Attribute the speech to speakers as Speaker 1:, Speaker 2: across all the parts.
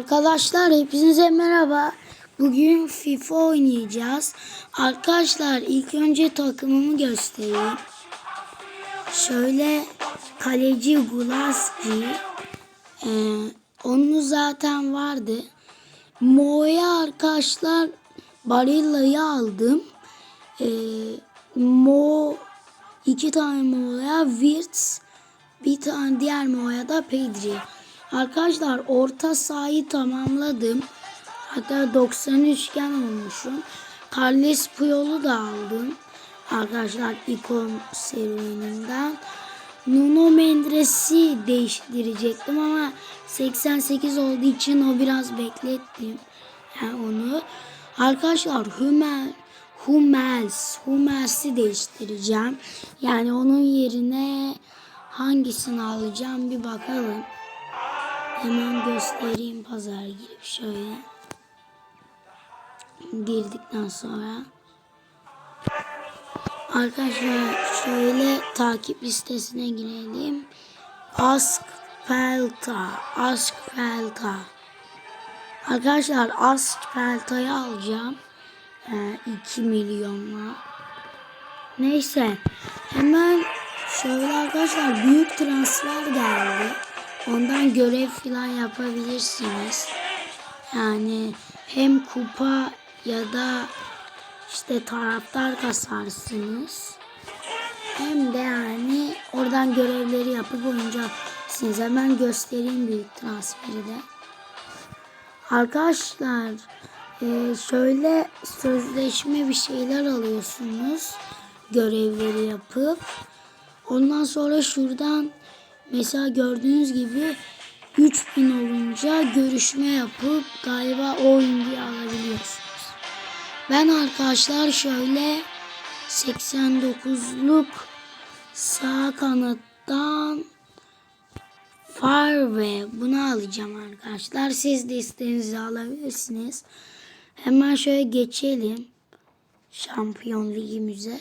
Speaker 1: Arkadaşlar hepinize merhaba. Bugün FIFA oynayacağız. Arkadaşlar ilk önce takımımı göstereyim. Şöyle kaleci Gulaski. Ee, onun zaten vardı. Mo'ya arkadaşlar Barilla'yı aldım. Ee, Mo iki tane Mo'ya Wirtz bir tane diğer Mo'ya da Pedri. Arkadaşlar orta sahayı tamamladım. Hatta 93 iken olmuşum. Carles Puyol'u da aldım. Arkadaşlar ikon serüveninden. Nuno Mendres'i değiştirecektim ama 88 olduğu için o biraz beklettim. Yani onu. Arkadaşlar Hummel, Hummels, Hummels'i değiştireceğim. Yani onun yerine hangisini alacağım bir bakalım. Hemen göstereyim pazar girip şöyle. Girdikten sonra. Arkadaşlar şöyle takip listesine girelim. Ask Pelta. Ask Pelta. Arkadaşlar Ask Pelta'yı alacağım. Ee, 2 milyonla. Neyse. Hemen şöyle arkadaşlar büyük transfer geldi. Ondan görev falan yapabilirsiniz. Yani hem kupa ya da işte taraftar kasarsınız. Hem de yani oradan görevleri yapıp oynayacaksınız. Hemen göstereyim büyük transferi de. Arkadaşlar e, şöyle sözleşme bir şeyler alıyorsunuz. Görevleri yapıp. Ondan sonra şuradan Mesela gördüğünüz gibi 3000 olunca görüşme yapıp galiba o oyuncuyu alabiliyorsunuz. Ben arkadaşlar şöyle 89'luk sağ kanattan Farve bunu alacağım arkadaşlar. Siz de istediğinizi alabilirsiniz. Hemen şöyle geçelim. Şampiyon ligimize.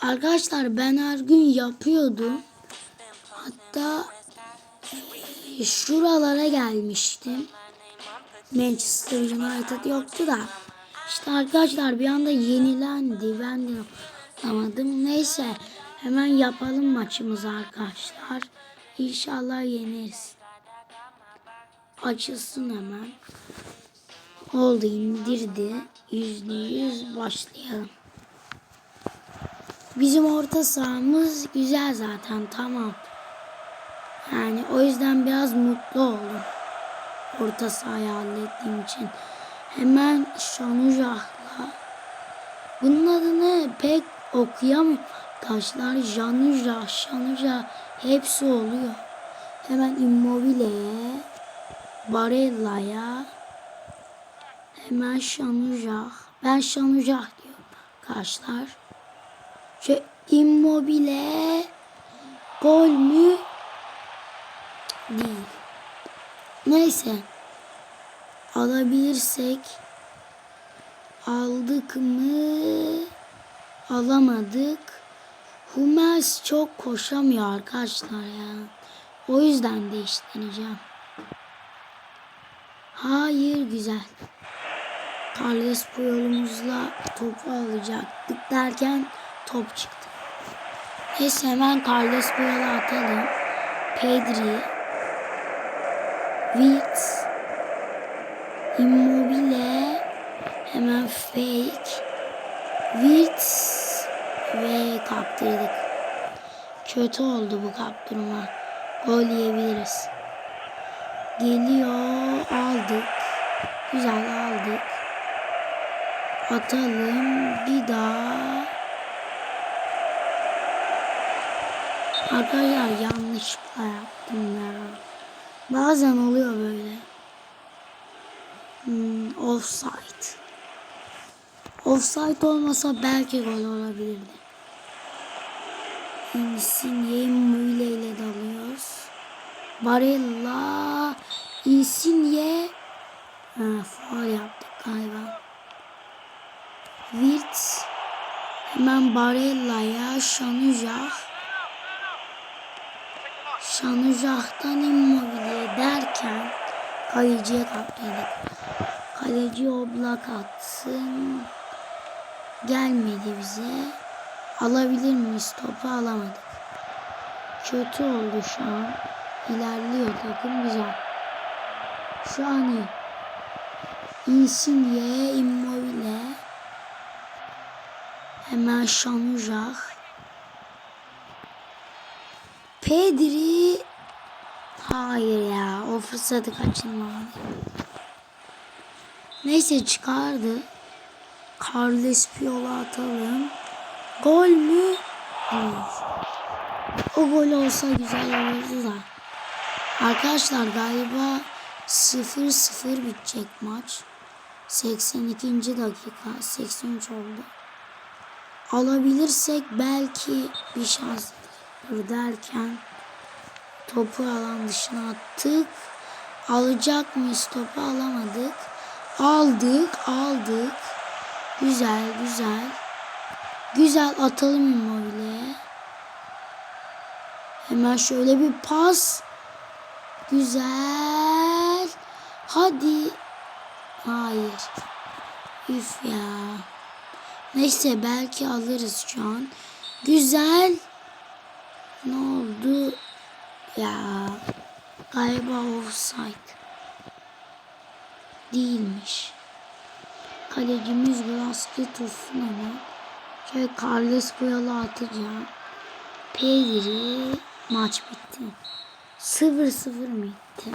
Speaker 1: Arkadaşlar ben her gün yapıyordum. Hatta şuralara gelmiştim. Manchester United yoktu da. İşte arkadaşlar bir anda yenilendi. Ben de anlamadım. Neyse hemen yapalım maçımızı arkadaşlar. İnşallah yeneriz. Açılsın hemen. Oldu indirdi. Yüzde yüz başlayalım. Bizim orta sahamız güzel zaten tamam. Yani o yüzden biraz mutlu oldum. Orta sahayı hallettiğim için. Hemen Şanujah'la. Bunun adını pek okuyamam. Taşlar Janujah, Şanujah hepsi oluyor. Hemen Immobile'ye, Barella'ya, hemen Şanujah. Ben Şanujah diyorum arkadaşlar. Şu Immobile gol mü? Değil. Neyse. Alabilirsek aldık mı? Alamadık. Hummels çok koşamıyor arkadaşlar ya. O yüzden değiştireceğim. Hayır güzel. Carles Puyol'umuzla topu alacaktık derken top çıktı. Neyse hemen Carles Puyol'a atalım. Pedri, Wirtz, Immobile, hemen fake, Wirtz ve kaptırdık. Kötü oldu bu kaptırma. Gol yiyebiliriz. Geliyor aldık. Güzel aldık. Atalım bir daha. Arkadaşlar yanlışlıkla yaptım ya. Bazen oluyor böyle. Hmm, offside. Offside olmasa belki gol olabilirdi. Insigne Mule ile dalıyoruz. Barella Insigne ha, faal yaptık galiba. Wirtz hemen Barella'ya Şanujah Şanujah'tan Immobile derken Kaleciye kaptırdık. Kaleci oblak atsın. Gelmedi bize. Alabilir miyiz topu alamadık. Kötü oldu şu an. İlerliyor takım güzel. Şu an iyi. Insigne, Immobile. Hemen Şanujah. Pedri. Hayır ya. O fırsatı kaçırmamalı. Neyse çıkardı. Carles Piola atalım. Gol mü? Evet. O gol olsa güzel olurdu da. Arkadaşlar galiba 0-0 bitecek maç. 82. dakika 83 oldu. Alabilirsek belki bir şans derken topu alan dışına attık. Alacak mıyız topu alamadık. Aldık aldık. Güzel güzel. Güzel atalım immobileye. Hemen şöyle bir pas. Güzel. Hadi. Hayır. Üf ya. Neyse belki alırız şu an. Güzel. Ne oldu? Ya. Galiba offside. Değilmiş. Kalecimiz biraz tutsun ama. Şöyle Carles Puyal'ı atacağım. Pedri maç bitti. 0-0 mı bitti?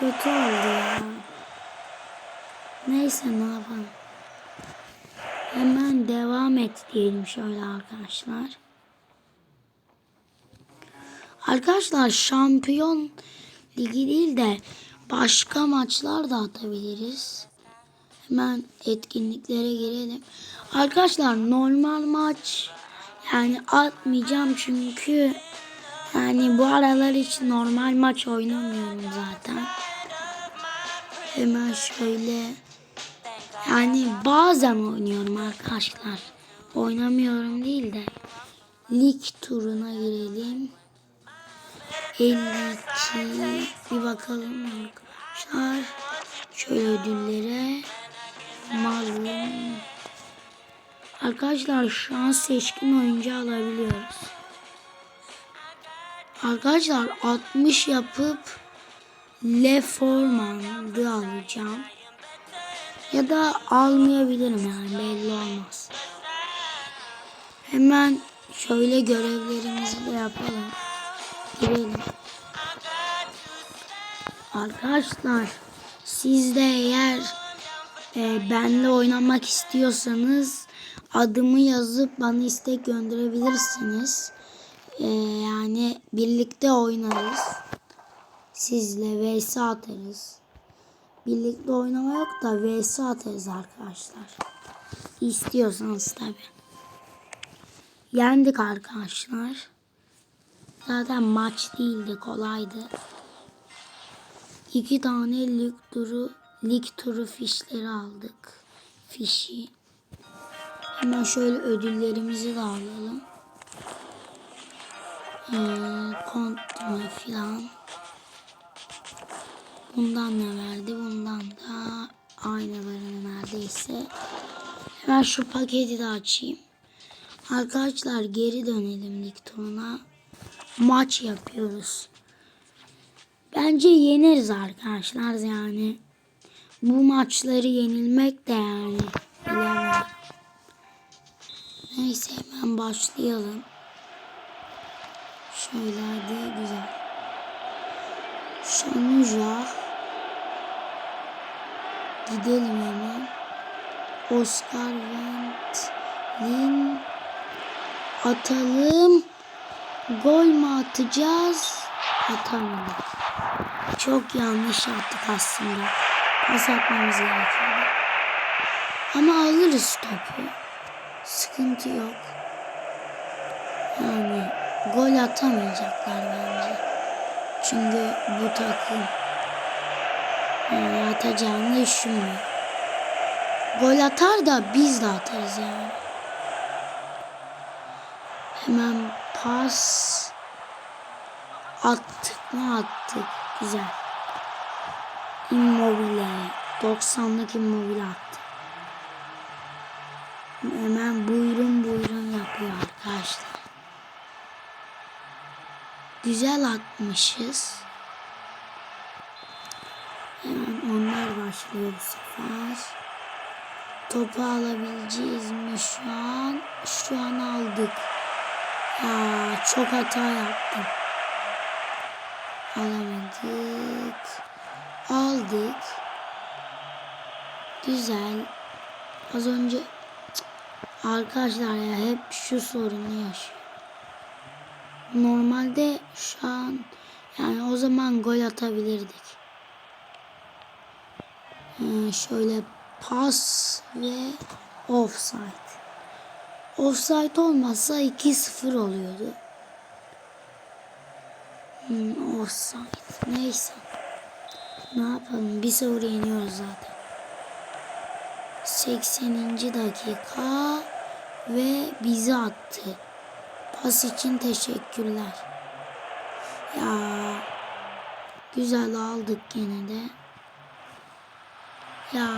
Speaker 1: Kötü oldu ya. Neyse ne yapalım. Hemen devam et diyelim şöyle arkadaşlar. Arkadaşlar şampiyon ligi değil de başka maçlar da atabiliriz. Hemen etkinliklere girelim. Arkadaşlar normal maç yani atmayacağım çünkü yani bu aralar için normal maç oynamıyorum zaten. Hemen şöyle yani bazen oynuyorum arkadaşlar. Oynamıyorum değil de lig turuna girelim. 52 bir bakalım arkadaşlar. Şöyle ödüllere. Malum. Arkadaşlar şu an seçkin oyuncu alabiliyoruz. Arkadaşlar 60 yapıp Leformand'ı alacağım. Ya da almayabilirim yani belli olmaz. Hemen şöyle görevlerimizi de yapalım. Girelim. Arkadaşlar siz de eğer e, benle oynamak istiyorsanız adımı yazıp bana istek gönderebilirsiniz. E, yani birlikte oynarız. Sizle vs atarız. Birlikte oynama yok da vs atarız arkadaşlar. İstiyorsanız tabi. Yendik arkadaşlar. Zaten maç değildi kolaydı. İki tane lig turu lig turu fişleri aldık. Fişi. Hemen şöyle ödüllerimizi de alalım. Ee, kontma filan. Bundan ne verdi? Bundan da aynalarını neredeyse. Hemen şu paketi de açayım. Arkadaşlar geri dönelim lig turuna. Maç yapıyoruz. Bence yeneriz arkadaşlar yani. Bu maçları yenilmek de yani. Bilemem. Neyse hemen başlayalım. Şöyle hadi güzel. Şanuja. Gidelim hemen. Oscar Wentlin. Atalım. Gol mü atacağız? Atamadık. Çok yanlış yaptık aslında. Pas atmamız gerekiyordu. Ama alırız topu. Sıkıntı yok. Yani gol atamayacaklar bence. Çünkü bu takım yani atacağını düşünmüyor. Gol atar da biz de atarız yani. Hemen pas attık mı attık. Güzel. 90'lık immobile attı. Hemen buyurun buyurun yapıyor arkadaşlar. Güzel atmışız. Hemen onlar başlıyor bu sefer. Topu alabileceğiz mi şu an? Şu an aldık. Ya çok hata yaptım. Alamadık. Aldık. Güzel. Az önce Cık. arkadaşlar ya hep şu sorunu yaşıyor. Normalde şu an yani o zaman gol atabilirdik. Ee, şöyle pas ve offside. Offside olmazsa 2-0 oluyordu. Hmm, offside. Neyse. Ne yapalım? Bir sıfır yeniyoruz zaten. 80. dakika ve bizi attı. Pas için teşekkürler. Ya güzel aldık gene de. Ya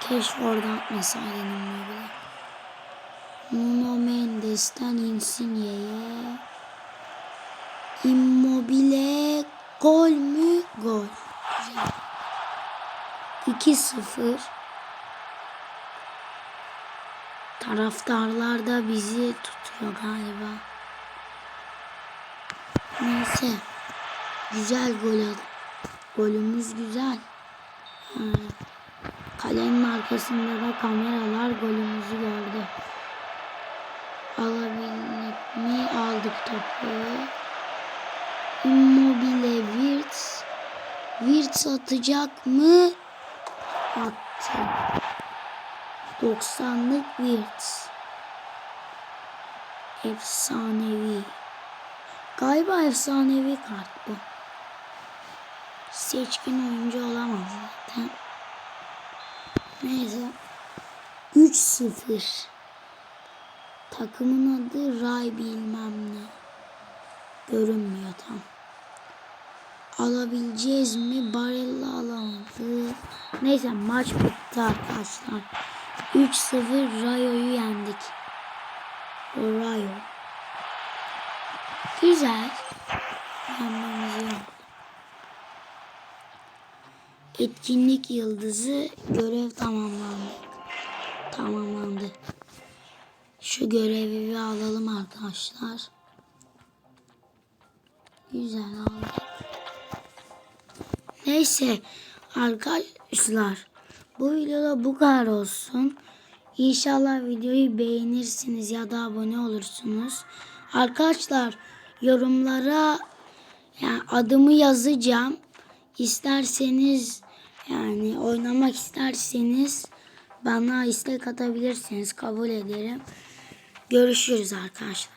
Speaker 1: keşke oradan atmasaydım Immobile. Nuno Mendes'ten Insigne'ye. Immobile gol mü? Gol. Güzel. 2-0. Taraftarlar da bizi tutuyor galiba. Neyse. Güzel gol aldı. Golümüz güzel. Ha. Kalenin arkasında da kameralar golümüzü gördü. Alabildik mi? Aldık topu. Immobile Wirtz. Wirtz atacak mı? Attı. 90'lık Wirtz. Efsanevi. Galiba efsanevi kart bu. Seçkin oyuncu olamaz zaten. Neyse. 3-0. Takımın adı Ray bilmem ne. Görünmüyor tam. Alabileceğiz mi? Barella alamadı. Neyse maç bitti arkadaşlar. 3-0 Rayo'yu yendik. Rayo. Güzel. Yenmemiz yok. Etkinlik yıldızı görev tamamlandı. Tamamlandı. Şu görevi alalım arkadaşlar. Güzel aldık. Neyse arkadaşlar bu videoda bu kadar olsun. İnşallah videoyu beğenirsiniz ya da abone olursunuz. Arkadaşlar yorumlara yani adımı yazacağım. İsterseniz yani oynamak isterseniz bana istek atabilirsiniz. Kabul ederim. Görüşürüz arkadaşlar.